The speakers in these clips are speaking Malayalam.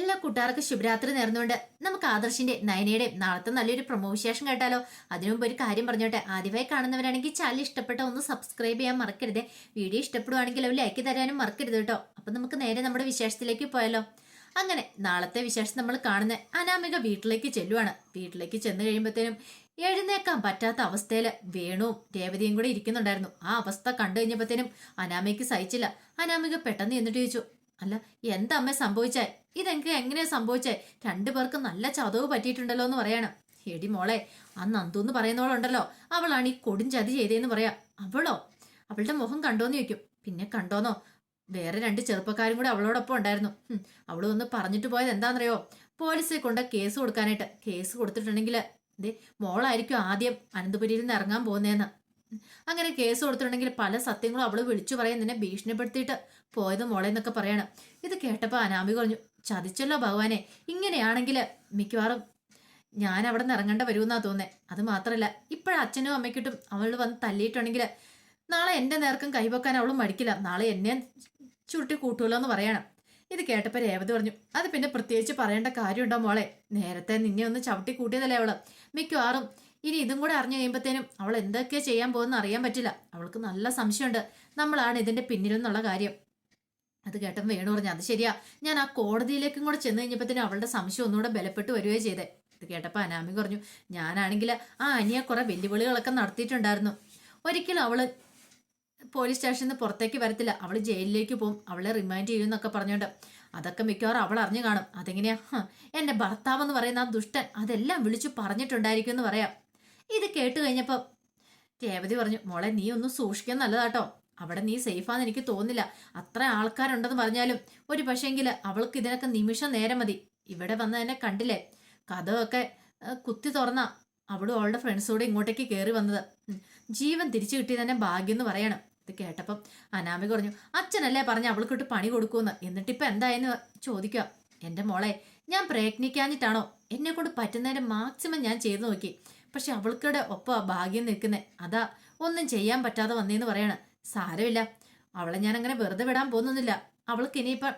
എല്ലാ കൂട്ടുകാർക്കും ശുഭരാത്രി നേർന്നുകൊണ്ട് നമുക്ക് ആദർശിന്റെ നയനയുടെ നാളത്തെ നല്ലൊരു പ്രൊമോ വിശേഷം കേട്ടാലോ? അതിനു മുമ്പ് ഒരു കാര്യം പറഞ്ഞോട്ടെ. ആദ്യമായി കാണുന്നവരാണെങ്കിൽ ചാനൽ ഇഷ്ടപ്പെട്ട ഒന്ന് സബ്സ്ക്രൈബ് ചെയ്യാൻ മറക്കരുത്. വീഡിയോ ഇഷ്ടപ്പെടുവാണെങ്കിൽ ഒരു ലൈക്ക് തരാനും മറക്കരുത് കേട്ടോ. അപ്പൊ നമുക്ക് നേരെ നമ്മുടെ വിശേഷത്തിലേക്ക് പോയാലോ? അങ്ങനെ നാളത്തെ വിശേഷം നമ്മൾ കാണുന്ന അനാമിക വീട്ടിലേക്ക് ചെല്ലുവാണ്. വീട്ടിലേക്ക് ചെന്ന് കഴിയുമ്പോഴത്തേനും എഴുന്നേക്കാൻ പറ്റാത്ത അവസ്ഥയിൽ വേണുവും രേവതിയും കൂടെ ഇരിക്കുന്നുണ്ടായിരുന്നു. ആ അവസ്ഥ കണ്ടു കഴിഞ്ഞപ്പോഴത്തേനും അനാമയ്ക്ക് സഹിച്ചില്ല. അനാമിക പെട്ടെന്ന് എന്നിട്ട് ചോദിച്ചു അല്ല എന്താ അമ്മ സംഭവിച്ചേ? ഇതെനിക്ക് എങ്ങനെയാ സംഭവിച്ചേ? രണ്ടു പേർക്ക് നല്ല ചതവ് പറ്റിയിട്ടുണ്ടല്ലോ എന്ന് പറയണം. എടി മോളെ ആ നന്ദു എന്ന് പറയുന്നവളുണ്ടല്ലോ. അവളാണ് ഈ കൊടും ചതി ചെയ്തതെന്ന് പറയാ. അവളോ? അവളുടെ മുഖം കണ്ടോന്ന് ചോദിക്കും. പിന്നെ കണ്ടോന്നോ? വേറെ രണ്ട് ചെറുപ്പക്കാരും കൂടെ അവളോടൊപ്പം ഉണ്ടായിരുന്നു. അവൾ ഒന്ന് പറഞ്ഞിട്ട് പോയത് എന്താണെന്നറിയോ പോലീസിൽ കൊണ്ട് കേസ് കൊടുക്കാനായിട്ട്. കേസ് കൊടുത്തിട്ടുണ്ടെങ്കിൽ ദേ മോളായിരിക്കും ആദ്യം അനന്തപുരിയിൽ നിന്ന് ഇറങ്ങാൻ പോകുന്നതെന്ന് അങ്ങനെ കേസ് കൊടുത്തിട്ടുണ്ടെങ്കിൽ പല സത്യങ്ങളും അവൾ വിളിച്ചു പറയാൻ നിന്നെ ഭീഷണിപ്പെടുത്തിയിട്ട് പോയത് മോളെ എന്നൊക്കെ പറയാണ്. ഇത് കേട്ടപ്പോൾ അനാമി പറഞ്ഞു ചതിച്ചല്ലോ ഭഗവാനെ. ഇങ്ങനെയാണെങ്കിൽ മിക്കവാറും ഞാൻ അവിടെ നിന്ന് ഇറങ്ങേണ്ട വരുമെന്നാ തോന്നേ അത് മാത്രമല്ല ഇപ്പോഴും അച്ഛനും അമ്മയ്ക്കിട്ടും അവൾ വന്ന് തല്ലിയിട്ടുണ്ടെങ്കിൽ നാളെ എന്റെ നേർക്കും കൈവെക്കാൻ അവൾ മടിക്കില്ല. നാളെ എന്നെ ചുരുട്ടി കൂട്ടുമല്ലോ എന്ന് പറയണം. ഇത് കേട്ടപ്പോൾ രേവതി പറഞ്ഞു അത് പിന്നെ പ്രത്യേകിച്ച് പറയേണ്ട കാര്യമുണ്ടോ മോളെ? നേരത്തെ നിന്നെ ഒന്ന് ചവിട്ടി കൂട്ടിയതല്ലേ അവൾ. മിക്കവാറും ഇനി ഇതും കൂടെ അറിഞ്ഞു കഴിയുമ്പോഴത്തേനും അവൾ എന്തൊക്കെ ചെയ്യാൻ പോകുന്ന അറിയാൻ പറ്റില്ല. അവൾക്ക് നല്ല സംശയമുണ്ട്. നമ്മളാണ് ഇതിന്റെ പിന്നിലെന്നുള്ള കാര്യം. അത് കേട്ടപ്പോൾ വേണു പറഞ്ഞു അത് ശരിയാ. ഞാൻ ആ കോടതിയിലേക്കും കൂടെ ചെന്ന് കഴിഞ്ഞപ്പോഴത്തേനും അവളുടെ സംശയം ഒന്നുകൂടെ ബലപ്പെട്ട് വരികയോ ചെയ്തേ. ഇത് കേട്ടപ്പോൾ അനാമി പറഞ്ഞു ഞാനാണെങ്കിൽ ആ അനിയെ കുറെ വെല്ലുവിളികളൊക്കെ നടത്തിയിട്ടുണ്ടായിരുന്നു. ഒരിക്കലും അവൾ പോലീസ് സ്റ്റേഷനിൽ നിന്ന് പുറത്തേക്ക് വരത്തില്ല. അവൾ ജയിലിലേക്ക് പോകും അവളെ റിമൈൻഡ് ചെയ്യും എന്നൊക്കെ പറഞ്ഞോണ്ട്. അതൊക്കെ മിക്കവാറും അവൾ അറിഞ്ഞു കാണും. അതെങ്ങനെയാ? എന്റെ ഭർത്താവ് എന്ന് പറയുന്ന ആ ദുഷ്ടൻ അതെല്ലാം വിളിച്ചു പറഞ്ഞിട്ടുണ്ടായിരിക്കും എന്ന് പറയാം. ഇത് കേട്ട് കഴിഞ്ഞപ്പോൾ രേവതി പറഞ്ഞു മോളെ നീ ഒന്ന് സൂക്ഷിക്കാൻ നല്ലതാട്ടോ. അവിടെ നീ സേഫാന്ന് എനിക്ക് തോന്നില്ല അത്ര ആൾക്കാരുണ്ടെന്ന് പറഞ്ഞാലും ഒരു പക്ഷേങ്കിൽ അവൾക്ക് ഇതിനൊക്കെ നിമിഷം നേരം മതി. ഇവിടെ വന്ന് തന്നെ കണ്ടില്ലേ? കഥമൊക്കെ കുത്തി തുറന്ന അവളും അവളുടെ ഫ്രണ്ട്സോടെ ഇങ്ങോട്ടേക്ക് കയറി വന്നത്. ജീവൻ തിരിച്ചു കിട്ടി തന്നെ ഭാഗ്യം എന്ന് പറയണം. ഇത് കേട്ടപ്പം അനാമി പറഞ്ഞു അച്ഛനല്ലേ പറഞ്ഞ അവൾക്കിട്ട് പണി കൊടുക്കൂന്ന് എന്നിട്ടിപ്പോ എന്തായെന്ന് ചോദിക്കുക. എന്റെ മോളെ ഞാൻ പ്രയത്നിക്കാഞ്ഞിട്ടാണോ? എന്നെ കൊണ്ട് പറ്റുന്നതിന്റെ മാക്സിമം ഞാൻ ചെയ്തു നോക്കി. പക്ഷെ അവൾക്കടെ ഒപ്പം ഭാഗ്യം നിൽക്കുന്നേ. അതാ ഒന്നും ചെയ്യാൻ പറ്റാതെ വന്നേന്ന് പറയണ. സാരമില്ല. അവളെ ഞാൻ അങ്ങനെ വെറുതെ വിടാൻ പോകുന്നില്ല അവൾക്ക് ഇനിയിപ്പം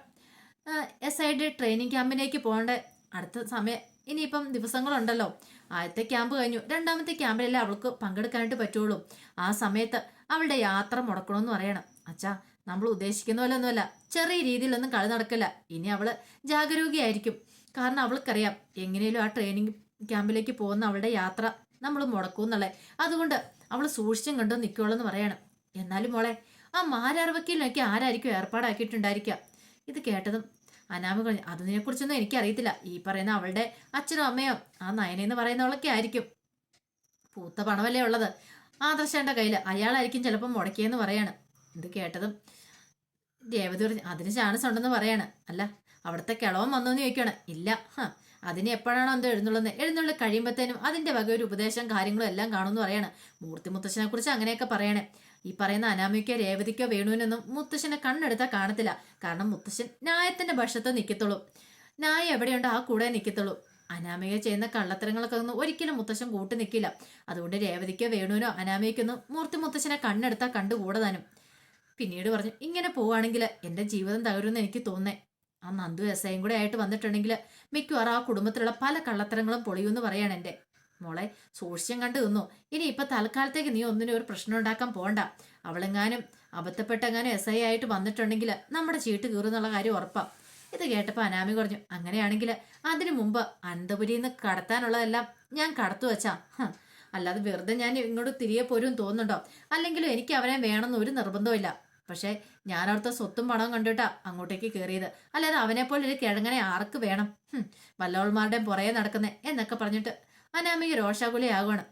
എസ് ഐ ഡി ട്രെയിനിങ് ക്യാമ്പിലേക്ക് പോകേണ്ട. അടുത്ത സമയം ഇനിയിപ്പം ദിവസങ്ങളുണ്ടല്ലോ. ആദ്യത്തെ ക്യാമ്പ് കഴിഞ്ഞു. രണ്ടാമത്തെ ക്യാമ്പിലല്ലേ അവൾക്ക് പങ്കെടുക്കാനായിട്ട് പറ്റുള്ളൂ. ആ സമയത്ത് അവളുടെ യാത്ര മുടക്കണമെന്ന് പറയണം. അച്ഛാ നമ്മൾ ഉദ്ദേശിക്കുന്ന പോലെ ഒന്നുമല്ല. ചെറിയ രീതിയിലൊന്നും കളി നടക്കില്ല. ഇനി അവൾ ജാഗരൂകയായിരിക്കും കാരണം അവൾക്കറിയാം എങ്ങനെയും ആ ട്രെയിനിങ് ക്യാമ്പിലേക്ക് പോകുന്ന അവളുടെ യാത്ര നമ്മൾ മുടക്കും എന്നുള്ളത് അതുകൊണ്ട് അവൾ സൂക്ഷിച്ചും കണ്ടു നിൽക്കുള്ളൂ പറയണം. എന്നാലും മോളെ ആ മാരാർവക്കീലിനൊക്കെ ആരായിരിക്കും ഏർപ്പാടാക്കിയിട്ടുണ്ടായിരിക്കുക ഇത് കേട്ടതും അനാമ പറഞ്ഞു അതിനെക്കുറിച്ചൊന്നും എനിക്കറിയത്തില്ല. ഈ പറയുന്ന അവളുടെ അച്ഛനോ അമ്മയോ ആ നയനെന്ന് പറയുന്നവളൊക്കെ ആയിരിക്കും. പൂത്ത പണമല്ലേ ഉള്ളത്? ആദർശന്റെ കയ്യിൽ അയാളായിരിക്കും ചിലപ്പോൾ മുടക്കിയെന്ന് പറയാണ്. ഇത് കേട്ടതും രേവതി അതിന് ചാൻസ് ഉണ്ടെന്ന് പറയാണ്. അല്ല അവിടുത്തെ കിളവൻ വന്നോന്ന് ചോദിക്കുകയാണ് ഇല്ല അതിന് എപ്പോഴാണോ എന്തോ എഴുന്നള്ളുന്നത് എഴുന്നള്ളി കഴിയുമ്പോഴത്തേനും അതിന്റെ വക ഒരു ഉപദേശം കാര്യങ്ങളും എല്ലാം കാണുമെന്ന് പറയണം. മൂർത്തി മുത്തശ്ശനെ കുറിച്ച് അങ്ങനെയൊക്കെ പറയണേ. ഈ പറയുന്ന അനാമിക്കോ രേവതിക്കോ വേണുവിനൊന്നും മുത്തശ്ശനെ കണ്ണെടുത്താൽ കാണത്തില്ല. കാരണം മുത്തശ്ശൻ ന്യായത്തിന്റെ പക്ഷത്ത് നിൽക്കത്തുള്ളൂ ന്യായം എവിടെയുണ്ടോ? ആ കൂടെ നിൽക്കത്തുള്ളൂ അനാമിക ചെയ്യുന്ന കള്ളത്തരങ്ങളൊക്കെ ഒന്നും ഒരിക്കലും മുത്തശ്ശൻ കൂട്ടി നിൽക്കില്ല അതുകൊണ്ട് രേവതിക്കോ വേണുവിനോ അനാമിക്കൊന്നും മൂർത്തി മുത്തശ്ശനെ കണ്ണെടുത്താൽ കണ്ടുകൂടതാനും. പിന്നീട് പറഞ്ഞു ഇങ്ങനെ പോവുകയാണെങ്കിൽ എന്റെ ജീവിതം തകരുമെന്ന് എനിക്ക് തോന്നേ ആ നന്ദു എസ് ഐയും കൂടെ ആയിട്ട് വന്നിട്ടുണ്ടെങ്കിൽ മിക്കവാറും ആ കുടുംബത്തിലുള്ള പല കള്ളത്തരങ്ങളും പൊളിയുമെന്ന് പറയാണ് എന്റെ. മോളെ സൂക്ഷ്യം കണ്ടു നിന്നു ഇനി ഇപ്പൊ തൽക്കാലത്തേക്ക് നീ ഒന്നിനും ഒരു പ്രശ്നം ഉണ്ടാക്കാൻ പോണ്ട. അവളെങ്ങാനും അബദ്ധപ്പെട്ടെങ്ങാനും എസ് ഐ ആയിട്ട് വന്നിട്ടുണ്ടെങ്കിൽ നമ്മുടെ ചീട്ട് കീറുന്നുള്ള കാര്യം ഉറപ്പാ. ഇത് കേട്ടപ്പോൾ അനാമി പറഞ്ഞു അങ്ങനെയാണെങ്കിൽ അതിനു മുമ്പ് അനന്തപുരിയിൽ നിന്ന് കടത്താനുള്ളതെല്ലാം ഞാൻ കടത്തു വെച്ചാ. അല്ലാതെ വെറുതെ ഞാൻ ഇങ്ങോട്ട് തിരികെ പോരും തോന്നുന്നുണ്ടോ? അല്ലെങ്കിലും എനിക്ക് അവനെ വേണമെന്ന് ഒരു നിർബന്ധമില്ല പക്ഷേ ഞാൻ അവിടുത്തെ സ്വത്തും പണവും കണ്ടിട്ടാ അങ്ങോട്ടേക്ക് കയറിയത് അല്ലാതെ അവനെ പോലെ ഒരു കിഴങ്ങനെ ആർക്ക് വേണം? വല്ലവൾമാരുടെയും പുറകെ നടക്കുന്നേ എന്നൊക്കെ പറഞ്ഞിട്ട് അനാമിക രോഷാകുലയാകുവാണ്.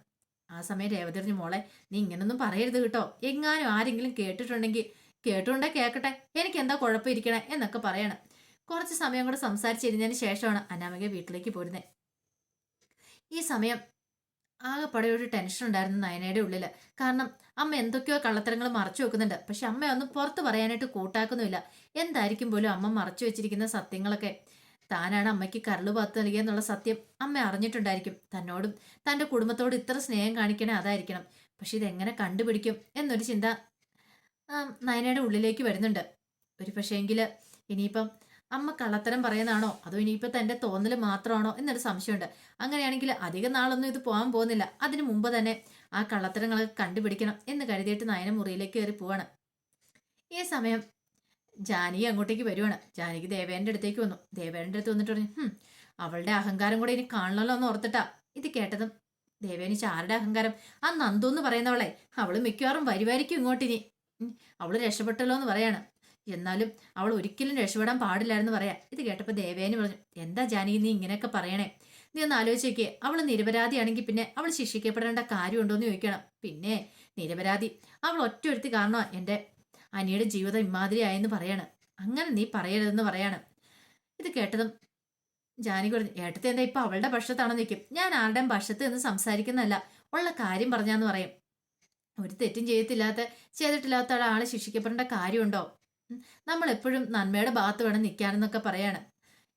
ആ സമയം രേവതിരിഞ്ഞു മോളെ നീ ഇങ്ങനൊന്നും പറയരുത് കേട്ടോ. എങ്ങാനും ആരെങ്കിലും കേട്ടിട്ടുണ്ടെങ്കിൽ കേട്ടുണ്ടേ കേൾക്കട്ടെ. എനിക്ക് എന്താ കുഴപ്പമിരിക്കണേ? എന്നൊക്കെ പറയണം. കുറച്ച് സമയം കൂടെ സംസാരിച്ചിരുന്നതിന് ശേഷമാണ് അനാമിക വീട്ടിലേക്ക് പോരുന്നത് ഈ സമയം ആകെപ്പാടെ ഒരു ടെൻഷൻ ഉണ്ടായിരുന്നു നയനയുടെ ഉള്ളിൽ കാരണം അമ്മ എന്തൊക്കെയോ കള്ളത്തരങ്ങൾ മറച്ചു വെക്കുന്നുണ്ട്. പക്ഷെ അമ്മ ഒന്നും പുറത്ത് പറയാനായിട്ട് കൂട്ടാക്കുന്നുമില്ല. എന്തായിരിക്കും പോലും അമ്മ മറച്ചു വെച്ചിരിക്കുന്ന സത്യങ്ങളൊക്കെ. താനാണ് അമ്മയ്ക്ക് കരൾ പാത്ത് നൽകിയെന്നുള്ള സത്യം അമ്മ അറിഞ്ഞിട്ടുണ്ടായിരിക്കും. തന്നോടും തന്റെ കുടുംബത്തോടും ഇത്ര സ്നേഹം കാണിക്കണേ അതായിരിക്കണം. പക്ഷെ ഇതെങ്ങനെ കണ്ടുപിടിക്കും എന്നൊരു ചിന്ത നയനയുടെ ഉള്ളിലേക്ക് വരുന്നുണ്ട്. ഒരു പക്ഷേങ്കിൽ ഇനിയിപ്പം അമ്മ കള്ളത്തരം പറയുന്നതാണോ? അതോ ഇനിയിപ്പോൾ തന്റെ തോന്നൽ മാത്രമാണോ? എന്നൊരു സംശയമുണ്ട്. അങ്ങനെയാണെങ്കിൽ അധികം നാളൊന്നും ഇത് പോകാൻ പോകുന്നില്ല. അതിനു മുമ്പ് തന്നെ ആ കള്ളത്തരങ്ങളൊക്കെ കണ്ടുപിടിക്കണം എന്ന് കരുതിയിട്ട് നയന മുറിയിലേക്ക് കയറി പോവാണ്. ഈ സമയം ജാനകി അങ്ങോട്ടേക്ക് വരുവാണ്. ജാനകി ദേവേന്റെ അടുത്തേക്ക് വന്നു. ദേവേന്റെ അടുത്ത് വന്നിട്ട് പറഞ്ഞു "ഹും, അവളുടെ അഹങ്കാരം കൂടെ ഇനി കാണണമല്ലോ എന്ന് ഓർത്തിട്ടാ. ഇത് കേട്ടതും ദേവേനി ആരുടെ അഹങ്കാരം? ആ നന്ദു എന്ന് പറയുന്നവളെ. അവൾ മിക്കവാറും വരുമായിരിക്കും ഇങ്ങോട്ടിനി അവൾ രക്ഷപ്പെട്ടല്ലോ എന്ന് പറയാണ്. എന്നാലും അവൾ ഒരിക്കലും രക്ഷപ്പെടാൻ പാടില്ലായിരുന്നു പറയാ ഇത് കേട്ടപ്പോൾ ദേവേനി പറഞ്ഞു എന്താ ജാനകി നീ ഇങ്ങനെയൊക്കെ പറയണേ? നീ ഒന്ന് ആലോചിച്ചേക്ക് അവൾ നിരപരാധിയാണെങ്കിൽ പിന്നെ അവൾ ശിക്ഷിക്കപ്പെടേണ്ട കാര്യമുണ്ടോ എന്ന് ചോദിക്കണം. പിന്നെ നിരപരാധി അവൾ ഒറ്റ ഒരുത്തി കാരണം എന്റെ അനിയുടെ ജീവിതം ഇമാതിരിയായെന്ന് പറയാണ്. അങ്ങനെ നീ പറയരുതെന്ന് പറയാണ്. ഇത് കേട്ടതും ജാനകി പറഞ്ഞു ഏട്ടത്തെ എന്താ ഇപ്പം അവളുടെ പക്ഷത്താണോ നിൽക്കും ഞാൻ ആരുടെയും പക്ഷത്ത് നിന്ന് സംസാരിക്കുന്നതല്ല. ഉള്ള കാര്യം പറഞ്ഞാന്ന് പറയും. ഒരു തെറ്റും ചെയ്യത്തില്ലാത്ത ചെയ്തിട്ടില്ലാത്ത ഒരാളെ ശിക്ഷിക്കപ്പെടേണ്ട കാര്യമുണ്ടോ? നമ്മൾ എപ്പോഴും നന്മയുടെ ഭാഗത്ത് വേണം നിൽക്കാനെന്നൊക്കെ പറയാണ്.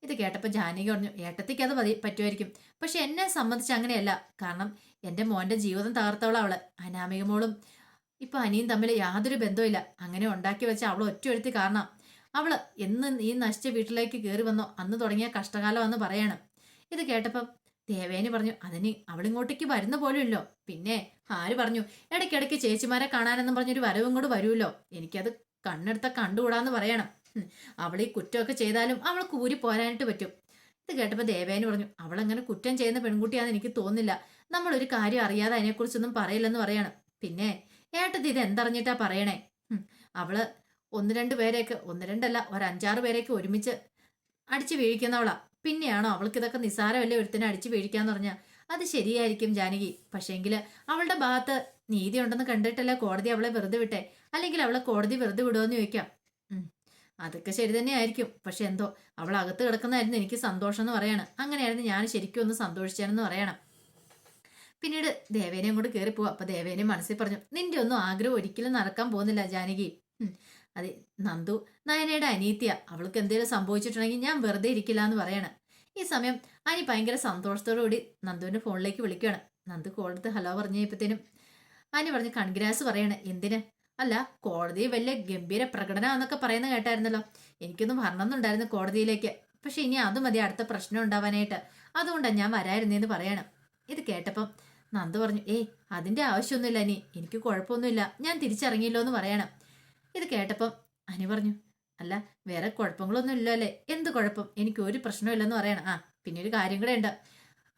ഇത് കേട്ടപ്പോൾ ജാനകി പറഞ്ഞു ഏട്ടത്തിക്ക് അത് മതി പറ്റുമായിരിക്കും. പക്ഷെ എന്നെ സംബന്ധിച്ച് അങ്ങനെയല്ല. കാരണം എന്റെ മോന്റെ ജീവിതം തകർത്തവളാ അവൾ. അനാമിക മോളും ഇപ്പൊ അനിയും തമ്മിൽ യാതൊരു ബന്ധവുമില്ല. അങ്ങനെ ഉണ്ടാക്കി വെച്ച അവൾ ഒറ്റ എടുത്ത് കാരണം. അവൾ എന്ന് ഈ നശിച്ച വീട്ടിലേക്ക് കയറി വന്നോ അന്ന് തുടങ്ങിയ കഷ്ടകാലം എന്ന് പറയാണ്. ഇത് കേട്ടപ്പം ദേവേനി പറഞ്ഞു അതിന് അവളിങ്ങോട്ടേക്ക് വരുന്ന പോലുമില്ലോ. പിന്നെ ആര് പറഞ്ഞു ഇടയ്ക്കിടയ്ക്ക് ചേച്ചിമാരെ കാണാനെന്നും പറഞ്ഞൊരു വരവും കൂടെ വരുമല്ലോ. എനിക്കത് കണ്ണെടുത്ത കണ്ടുകൂടാന്ന് പറയണം. അവൾ ഈ കുറ്റമൊക്കെ ചെയ്താലും അവൾ കൂരി പോരാനായിട്ട് പറ്റും. ഇത് കേട്ടപ്പോൾ ദേവേന് പറഞ്ഞു അവളങ്ങനെ കുറ്റം ചെയ്യുന്ന പെൺകുട്ടിയാണെന്ന് എനിക്ക് തോന്നുന്നില്ല. നമ്മളൊരു കാര്യം അറിയാതെ അതിനെക്കുറിച്ചൊന്നും പറയില്ലെന്ന് പറയണം. പിന്നെ ഏട്ടത്തി ഇത് എന്തറിഞ്ഞിട്ടാ പറയണേ? അവൾ ഒന്ന് രണ്ട് പേരെയൊക്കെ ഒന്ന് രണ്ടല്ല ഒരു അഞ്ചാറ് പേരെയൊക്കെ ഒരുമിച്ച് അടിച്ചു വീഴിക്കുന്നവളാ. പിന്നെയാണോ അവൾക്ക് ഇതൊക്കെ നിസ്സാരമല്ലേ ഒരുത്തിനെ അടിച്ചു വീഴിക്കാന്ന് പറഞ്ഞാൽ അത് ശരിയായിരിക്കും ജാനകി. പക്ഷേങ്കിൽ അവളുടെ ഭാഗത്ത് നീതി ഉണ്ടെന്ന് കണ്ടിട്ടല്ലേ കോടതി അവളെ വെറുതെ വിട്ടെ? അല്ലെങ്കിൽ അവളെ കോടതി വെറുതെ വിടുമെന്ന് ചോദിക്കാം. അതൊക്കെ ശരി തന്നെയായിരിക്കും. പക്ഷെ എന്തോ അവൾ അകത്ത് കിടക്കുന്നതായിരുന്നു എനിക്ക് സന്തോഷം എന്ന് പറയണം. അങ്ങനെയായിരുന്നു ഞാൻ ശരിക്കും ഒന്ന് സന്തോഷിച്ചതെന്ന് പറയണം. പിന്നീട് ദേവേനയും കൂടെ കയറി പോവാ. അപ്പൊ ദേവേനെ മനസ്സിൽ പറഞ്ഞു നിന്റെ ഒന്നും ആഗ്രഹം ഒരിക്കലും നടക്കാൻ പോകുന്നില്ല ജാനകി. അതെ നന്ദു നയനയുടെ അനീത്യ അവൾക്ക് എന്തെങ്കിലും സംഭവിച്ചിട്ടുണ്ടെങ്കിൽ ഞാൻ വെറുതെ ഇരിക്കില്ല എന്ന് പറയണം. ഈ സമയം അനി ഭയങ്കര സന്തോഷത്തോടു കൂടി നന്ദുവിന്റെ ഫോണിലേക്ക് വിളിക്കുകയാണ്. നന്ദു കോൾ എടുത്ത് ഹലോ പറഞ്ഞപ്പോഴത്തേനും അനി പറഞ്ഞ് കൺഗ്രാസ് പറയണേ എന്തിന്? അല്ല കോടതി വലിയ ഗംഭീര പ്രകടനമാണെന്നൊക്കെ പറയുന്ന കേട്ടായിരുന്നല്ലോ. എനിക്കൊന്നും വരണമെന്നുണ്ടായിരുന്നു കോടതിയിലേക്ക്. പക്ഷെ ഇനി അത് മതി അടുത്ത പ്രശ്നം ഉണ്ടാവാനായിട്ട്. അതുകൊണ്ടാണ് ഞാൻ വരായിരുന്നേന്ന് പറയണം. ഇത് കേട്ടപ്പം നന്ദു പറഞ്ഞു ഏയ് അതിന്റെ ആവശ്യമൊന്നുമില്ല ഇനി. എനിക്ക് കുഴപ്പമൊന്നുമില്ല. ഞാൻ തിരിച്ചിറങ്ങിയല്ലോ എന്ന് പറയണം. ഇത് കേട്ടപ്പം അനി പറഞ്ഞു അല്ല വേറെ കുഴപ്പങ്ങളൊന്നും ഇല്ലോ അല്ലേ? എന്ത് കുഴപ്പം? എനിക്ക് ഒരു പ്രശ്നമില്ലെന്ന് പറയണം. ആ പിന്നെ ഒരു കാര്യം കൂടെ ഉണ്ട്.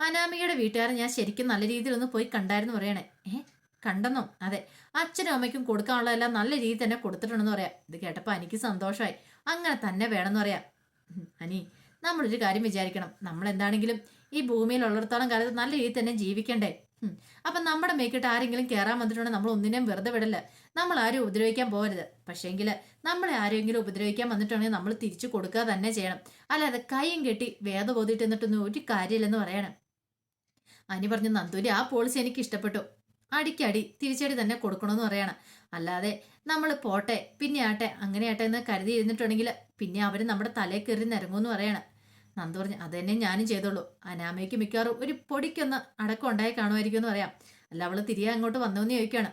അനാമികയുടെ വീട്ടുകാരെ ഞാൻ ശരിക്കും നല്ല രീതിയിൽ ഒന്ന് പോയി കണ്ടായിരുന്നു പറയണേ. ഏ കണ്ടെന്നോ. അതെ അച്ഛനും അമ്മയ്ക്കും കൊടുക്കാനുള്ളതെല്ലാം നല്ല രീതിയിൽ തന്നെ കൊടുത്തിട്ടുണ്ടെന്ന് പറയാം. ഇത് കേട്ടപ്പോൾ എനിക്ക് സന്തോഷമായി അങ്ങനെ തന്നെ വേണമെന്ന് പറയാം. അനി നമ്മളൊരു കാര്യം വിചാരിക്കണം. നമ്മൾ എന്താണെങ്കിലും ഈ ഭൂമിയിൽ ഉള്ളിടത്തോളം കാലത്ത് നല്ല രീതിയിൽ തന്നെ ജീവിക്കണ്ടേ. അപ്പം നമ്മുടെ മേക്കിട്ട് ആരെങ്കിലും കയറാൻ വന്നിട്ടുണ്ടെങ്കിൽ നമ്മൾ ഒന്നിനെയും വെറുതെ വിടല്ല. നമ്മൾ ആരും ഉപദ്രവിക്കാൻ പോകരുത്. പക്ഷേങ്കിൽ നമ്മളെ ആരെങ്കിലും ഉപദ്രവിക്കാൻ വന്നിട്ടുണ്ടെങ്കിൽ നമ്മൾ തിരിച്ചു കൊടുക്കുക തന്നെ ചെയ്യണം. അല്ലാതെ കൈയും കെട്ടി വേദ എന്നിട്ടൊന്നും ഒരു കാര്യമില്ലെന്ന് പറയണം. അനി പറഞ്ഞു നന്ദൂരി ആ പോളിസി എനിക്ക് ഇഷ്ടപ്പെട്ടു. അടിക്കടി തിരിച്ചടി തന്നെ കൊടുക്കണമെന്ന് പറയണം. അല്ലാതെ നമ്മൾ പോട്ടെ പിന്നെ ആട്ടെ അങ്ങനെ ആട്ടെ എന്ന് കരുതി ഇരുന്നിട്ടുണ്ടെങ്കിൽ പിന്നെ അവർ നമ്മുടെ തലയിൽ കയറി നിരങ്ങുമെന്ന് പറയണം. നന്ദു പറഞ്ഞു അത് തന്നെ ഞാനും ചെയ്തോളൂ. അനാമയ്ക്ക് മിക്കവാറും ഒരു പൊടിക്കൊന്ന് അടക്കം ഉണ്ടായി കാണുമായിരിക്കും എന്ന് പറയാം. അല്ല അവൾ തിരികെ അങ്ങോട്ട് വന്നോന്ന് ചോദിക്കുകയാണ്.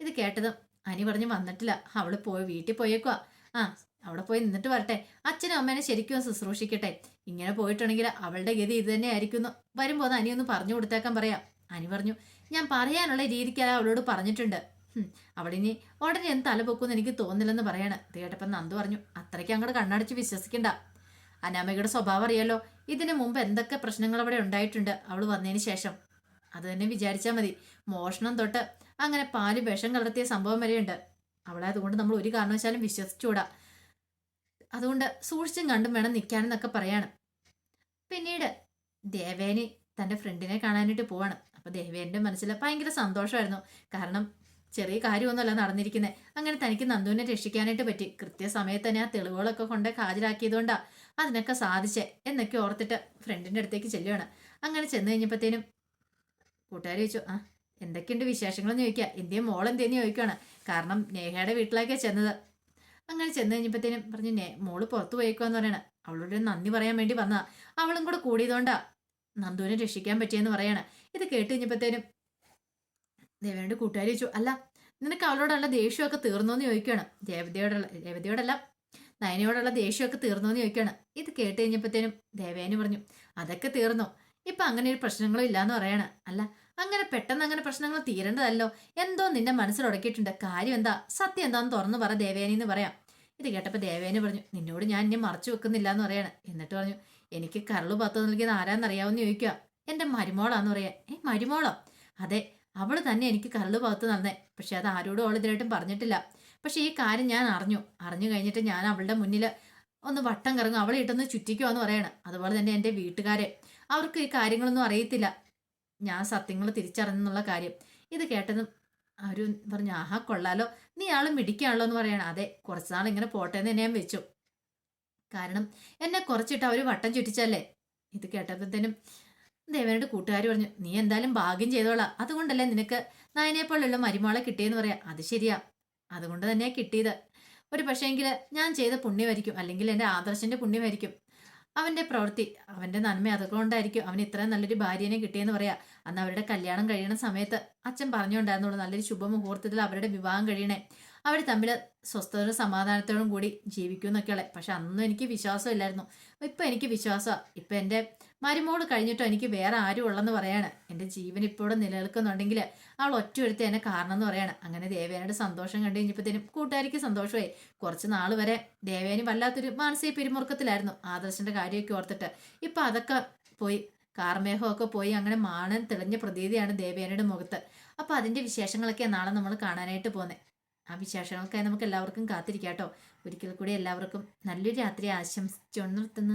ഇത് കേട്ടതും അനി പറഞ്ഞു വന്നിട്ടില്ല. അവൾ പോയി വീട്ടിൽ പോയേക്കുക ആ അവിടെ പോയി നിന്നിട്ട് വരട്ടെ. അച്ഛനും അമ്മേനെ ശരിക്കും ശുശ്രൂഷിക്കട്ടെ. ഇങ്ങനെ പോയിട്ടുണ്ടെങ്കിൽ അവളുടെ ഗതി ഇത് തന്നെ ആയിരിക്കുന്നു വരുമ്പോൾ അനിയൊന്ന് പറഞ്ഞു കൊടുത്തേക്കാൻ പറയാം. അനി പറഞ്ഞു ഞാൻ പറയാനുള്ള രീതിക്ക് അവളോട് പറഞ്ഞിട്ടുണ്ട്. അവളിനി ഉടനെ എന്ത് തല പൊക്കുമെന്ന് എനിക്ക് തോന്നില്ലെന്ന് പറയാണ്. ഇത് കേട്ടപ്പോൾ നന്ദു പറഞ്ഞു അത്രയ്ക്ക് അങ്ങോട്ട് കണ്ണടച്ച് വിശ്വസിക്കണ്ട. അനാമയുടെ സ്വഭാവം അറിയാലോ ഇതിനു മുമ്പ് എന്തൊക്കെ പ്രശ്നങ്ങൾ അവിടെ ഉണ്ടായിട്ടുണ്ട് അവൾ വന്നതിന് ശേഷം. അത് തന്നെ വിചാരിച്ചാൽ മതി. മോഷണം തൊട്ട് അങ്ങനെ പാൽ വിഷം കലർത്തിയ സംഭവം വരെയുണ്ട്. അവളെ അതുകൊണ്ട് നമ്മൾ ഒരു കാരണവശാലും വിശ്വസിച്ചുകൂടാ. അതുകൊണ്ട് സൂക്ഷിച്ചും കണ്ടും വേണം നിൽക്കാനെന്നൊക്കെ പറയാണ്. പിന്നീട് ദേവേനി തന്റെ ഫ്രണ്ടിനെ കാണാനായിട്ട് പോവാണ്. അപ്പോൾ ദേവി എന്റെ മനസ്സിൽ ഭയങ്കര സന്തോഷമായിരുന്നു കാരണം ചെറിയ കാര്യമൊന്നുമല്ല നടന്നിരിക്കുന്നത് അങ്ങനെ തനിക്ക് നന്ദുവിനെ രക്ഷിക്കാനായിട്ട് പറ്റി. കൃത്യസമയത്ത് തന്നെ ആ തെളിവുകളൊക്കെ കൊണ്ട് ഹാജരാക്കിയതുകൊണ്ടാ അതിനൊക്കെ സാധിച്ചേ എന്നൊക്കെ ഓർത്തിട്ട് ഫ്രണ്ടിന്റെ അടുത്തേക്ക് ചെല്ലുവാണ്. അങ്ങനെ ചെന്ന് കഴിഞ്ഞപ്പോഴത്തേനും കൂട്ടുകാർ ചോദിച്ചു ആ എന്തൊക്കെയുണ്ട് വിശേഷങ്ങളെന്ന് ചോദിക്കുക എന്തേ മോൾ എന്തേന്ന് ചോദിക്കുകയാണ് കാരണം നേഹയുടെ വീട്ടിലേക്കാണ് ചെന്നത്. അങ്ങനെ ചെന്ന് കഴിഞ്ഞപ്പോഴത്തേനും പറഞ്ഞു നേ മോൾ പുറത്തു പോയേക്കുവാന്ന് പറയണേ. അവളോട് നന്ദി പറയാൻ വേണ്ടി വന്നതാ. അവളും കൂടെ കൂടിയതുകൊണ്ടാണ് നന്ദുവിനെ രക്ഷിക്കാൻ പറ്റിയെന്ന് പറയണ. ഇത് കേട്ട് കഴിഞ്ഞപ്പോഴത്തേനും ദേവനോട് കൂട്ടുകാരി ചോദിച്ചു അല്ല നിനക്ക് അവളോടുള്ള ദേഷ്യമൊക്കെ തീർന്നോന്ന് ചോദിക്കുകയാണ്. ദേവതയോടുള്ള രേവതിയോടല്ല നയനയോടുള്ള ദേഷ്യമൊക്കെ തീർന്നു എന്ന് ചോദിക്കുകയാണ്. ഇത് കേട്ട് കഴിഞ്ഞപ്പോഴത്തേനും ദേവേനു പറഞ്ഞു അതൊക്കെ തീർന്നു? ഇപ്പൊ അങ്ങനെ ഒരു പ്രശ്നങ്ങളും ഇല്ലാന്ന് പറയാണ്. അല്ല അങ്ങനെ പെട്ടെന്ന് അങ്ങനെ പ്രശ്നങ്ങൾ തീരേണ്ടതല്ലോ. എന്തോ നിന്റെ മനസ്സിൽ ഉടക്കിയിട്ടുണ്ട്. കാര്യം എന്താ? സത്യം എന്താന്ന് തുറന്നു പറ ദേവേനി എന്ന് പറയാം. ഇത് കേട്ടപ്പോൾ ദേവേനു പറഞ്ഞു നിന്നോട് ഞാൻ ഇനി മറച്ചു വെക്കുന്നില്ല എന്ന് പറയാണ്. എന്നിട്ട് പറഞ്ഞു എനിക്ക് കരൾ പത്ത് നൽകിയത് ആരാന്നറിയാവുന്ന ചോദിക്കുക. എന്റെ മരുമോളാന്ന് പറയാ ഏ മരുമോളോ? അതെ അവൾ തന്നെ എനിക്ക് കരൾ പകത്ത് തന്നെ പക്ഷെ അത് ആരോടും അവൾ ഇതിനായിട്ടും പറഞ്ഞിട്ടില്ല. പക്ഷെ ഈ കാര്യം ഞാൻ അറിഞ്ഞു. അറിഞ്ഞു കഴിഞ്ഞിട്ട് ഞാൻ അവളുടെ മുന്നിൽ ഒന്ന് വട്ടം കറങ്ങും. അവളെ ഇട്ടൊന്ന് ചുറ്റിക്കുവാന്ന് പറയണം. അതുപോലെ തന്നെ എന്റെ വീട്ടുകാരെ. അവർക്ക് ഈ കാര്യങ്ങളൊന്നും അറിയത്തില്ല. ഞാൻ സത്യങ്ങൾ തിരിച്ചറിഞ്ഞെന്നുള്ള കാര്യം. ഇത് കേട്ടതും അവർ പറഞ്ഞു ആഹാ കൊള്ളാലോ. നീ ആളും മിടിക്കാണല്ലോ എന്ന് പറയണം. അതെ കുറച്ച് നാൾ ഇങ്ങനെ പോട്ടെ എന്ന് ഞാൻ വെച്ചു. കാരണം എന്നെ കുറച്ചിട്ട് അവർ വട്ടം ചുറ്റിച്ചല്ലേ? ഇത് കേട്ടപ്പോഴത്തേനും ദേവനോട് കൂട്ടുകാർ പറഞ്ഞു നീ എന്തായാലും ഭാഗ്യം ചെയ്തോളാം. അതുകൊണ്ടല്ലേ നിനക്ക് നയനെ പോലുള്ള മരുമോളെ കിട്ടിയെന്ന് പറയാം? അത് ശരിയാ. അതുകൊണ്ട് തന്നെയാ കിട്ടിയത്. ഒരു പക്ഷേങ്കിൽ ഞാൻ ചെയ്ത പുണ്യമായിരിക്കും. അല്ലെങ്കിൽ എന്റെ ആദർശന്റെ പുണ്യമായിരിക്കും. അവന്റെ പ്രവൃത്തി അവന്റെ നന്മ അതുകൊണ്ടായിരിക്കും അവന് ഇത്രയും നല്ലൊരു ഭാര്യനെ കിട്ടിയെന്ന് പറയാ. അന്ന് അവരുടെ കല്യാണം കഴിയണ സമയത്ത് അച്ഛൻ പറഞ്ഞുകൊണ്ടായിരുന്നുള്ളൂ നല്ലൊരു ശുഭമുഹൂർത്തത്തിൽ അവരുടെ വിവാഹം കഴിയണേ. അവർ തമ്മിൽ സ്വസ്ഥതയും സമാധാനത്തോടും കൂടി ജീവിക്കും എന്നൊക്കെയുള്ള പക്ഷെ അന്നും എനിക്ക് വിശ്വാസമില്ലായിരുന്നു ഇപ്പം എനിക്ക് വിശ്വാസമാണ് ഇപ്പം എന്റെ മരുമോൾ കഴിഞ്ഞിട്ടോ എനിക്ക് വേറെ ആരും ഉള്ളെന്ന് പറയാണ്. എന്റെ ജീവൻ ഇപ്പോഴും നിലനിൽക്കുന്നുണ്ടെങ്കിൽ അവൾ ഒറ്റ ഒരുത്തി എന്നെ കാരണം എന്ന് പറയാണ്. അങ്ങനെ ദേവേനയുടെ സന്തോഷം കണ്ടു കഴിഞ്ഞപ്പോഴത്തേനും കൂട്ടുകാരിക്ക് സന്തോഷമായി. കുറച്ച് നാൾ വരെ ദേവേനി വല്ലാത്തൊരു മാനസിക പിരിമുറുക്കത്തിലായിരുന്നു ആദർശന്റെ കാര്യമൊക്കെ ഓർത്തിട്ട്. ഇപ്പം അതൊക്കെ പോയി കാർമേഹമൊക്കെ പോയി അങ്ങനെ മാണൻ തെളിഞ്ഞ പ്രതീതിയാണ് ദേവേനയുടെ മുഖത്ത്. അപ്പോൾ അതിന്റെ വിശേഷങ്ങളൊക്കെ നാളെ നമ്മൾ കാണാനായിട്ട് പോകുന്നത് ആ വിശേഷങ്ങൾക്കായി നമുക്ക് എല്ലാവർക്കും കാത്തിരിക്കാം കേട്ടോ. ഒരിക്കൽ കൂടി എല്ലാവർക്കും നല്ലൊരു രാത്രി ആശംസിച്ചു നിർത്തുന്നു.